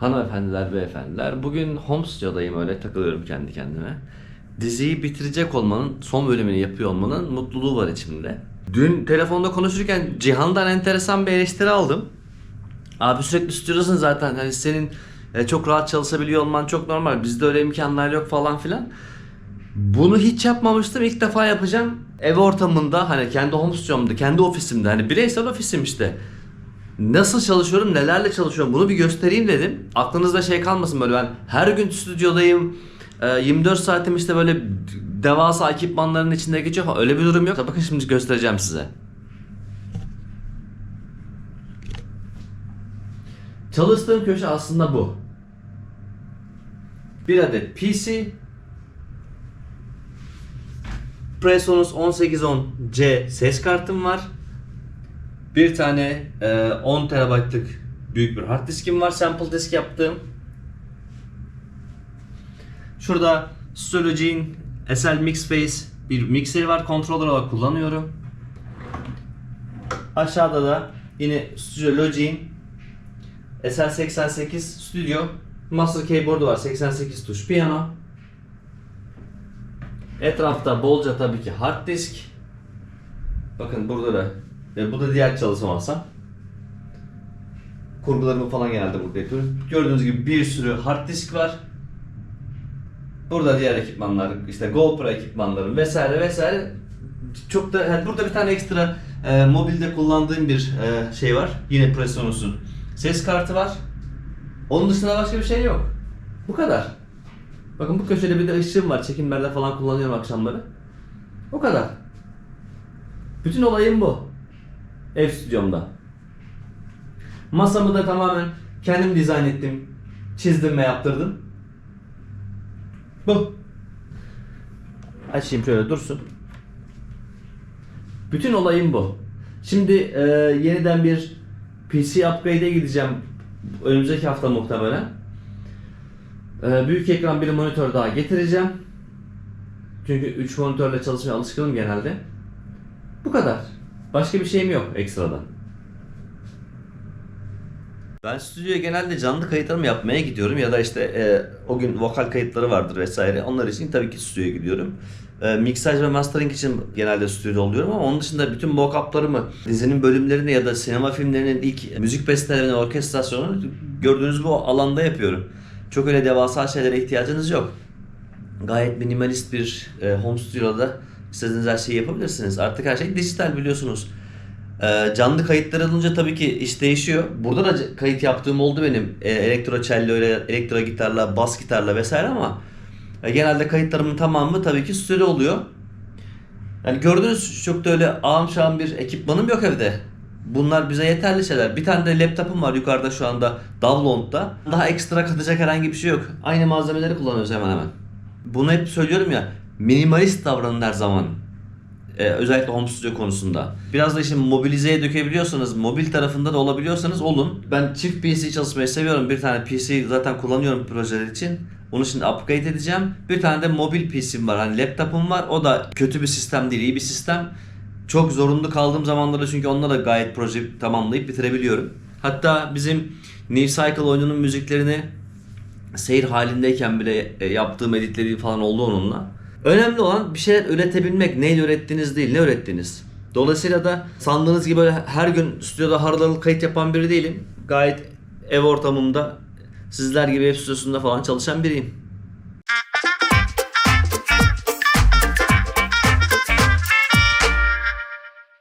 Hanımefendiler, beyefendiler. Bugün home studio'dayım öyle takılıyorum kendi kendime. Diziyi bitirecek olmanın, son bölümünü yapıyor olmanın mutluluğu var içimde. Dün telefonda konuşurken Cihan'dan enteresan bir eleştiri aldım. Abi sürekli stüdyodasın zaten hani senin e, çok rahat çalışabiliyor olman çok normal. Bizde öyle imkanlar yok falan filan. Bunu hiç yapmamıştım. İlk defa yapacağım. Ev ortamında hani kendi home stüdyomda, kendi ofisimde hani bireysel ofisim işte. Nasıl çalışıyorum, nelerle çalışıyorum bunu bir göstereyim dedim. Aklınızda şey kalmasın böyle ben her gün stüdyodayım. e, 24 saatim işte böyle devasa ekipmanların içinde geçiyor falan. Öyle bir durum yok. Bakın şimdi göstereceğim size. Çalıştığım köşe aslında bu. Bir adet PC, Presonus 1810C ses kartım var. Bir tane e, 10 TB'lık büyük bir hard diskim var sample disk yaptığım. Şurada Stology'in SL Mixface bir mikseri var controller olarak kullanıyorum. Aşağıda da yine Studio Logic'in SL88 Studio Master Keyboard'u var 88 tuş piyano. Etrafta bolca tabii ki hard disk. Bakın burada da ve bu da diğer çalışma masam. Kurgularımı falan genelde burada yapıyorum. Gördüğünüz gibi bir sürü hard disk var. Burada diğer ekipmanlar, işte GoPro ekipmanlarım vesaire vesaire. Çok da yani burada bir tane ekstra e, mobilde kullandığım bir e, şey var. Yine Presonus'un ses kartı var. Onun dışında başka bir şey yok. Bu kadar. Bakın bu köşede bir de ışığım var. Çekimlerde falan kullanıyorum akşamları. O kadar. Bütün olayım bu. Ev stüdyomda. Masamı da tamamen kendim dizayn ettim. Çizdim ve yaptırdım. Bu. Açayım şöyle dursun. Bütün olayım bu. Şimdi e, yeniden bir PC upgrade'e gideceğim. Önümüzdeki hafta muhtemelen. E, büyük ekran bir monitör daha getireceğim. Çünkü 3 monitörle çalışmaya alışkınım genelde. Bu kadar. Başka bir şeyim yok ekstradan. Ben stüdyoya genelde canlı kayıtlarımı yapmaya gidiyorum ya da işte e, o gün vokal kayıtları vardır vesaire. Onlar için tabii ki stüdyoya gidiyorum. E, mixaj ve mastering için genelde stüdyoda oluyorum ama onun dışında bütün mock-up'larımı, dizinin bölümlerini ya da sinema filmlerinin ilk müzik bestelerini, orkestrasyonunu gördüğünüz bu alanda yapıyorum. Çok öyle devasa şeylere ihtiyacınız yok. Gayet minimalist bir e, home stüdyoda istediğiniz her şeyi yapabilirsiniz. Artık her şey dijital biliyorsunuz. Ee, canlı kayıtlar alınca tabii ki iş değişiyor. Burada da kayıt yaptığım oldu benim. E, elektro cello ile elektro gitarla, bas gitarla vesaire ama e, genelde kayıtlarımın tamamı tabii ki stüdyo oluyor. Yani gördüğünüz çok da öyle ağam şağım bir ekipmanım yok evde. Bunlar bize yeterli şeyler. Bir tane de laptopum var yukarıda şu anda Davlon'da. Daha ekstra katacak herhangi bir şey yok. Aynı malzemeleri kullanıyoruz hemen hemen. Bunu hep söylüyorum ya. Minimalist davranın her zaman. Ee, özellikle home studio konusunda. Biraz da işin mobilizeye dökebiliyorsanız, mobil tarafında da olabiliyorsanız olun. Ben çift PC çalışmayı seviyorum. Bir tane PC zaten kullanıyorum projeler için. Onu şimdi upgrade edeceğim. Bir tane de mobil PC'm var. Hani laptopum var. O da kötü bir sistem değil, iyi bir sistem. Çok zorunlu kaldığım zamanlarda çünkü onunla da gayet proje tamamlayıp bitirebiliyorum. Hatta bizim New Cycle oyununun müziklerini seyir halindeyken bile e, yaptığım editleri falan oldu onunla. Önemli olan bir şeyler üretebilmek. Neyle ürettiğiniz değil, ne ürettiğiniz. Dolayısıyla da sandığınız gibi böyle her gün stüdyoda harıl kayıt yapan biri değilim. Gayet ev ortamımda sizler gibi ev stüdyosunda falan çalışan biriyim.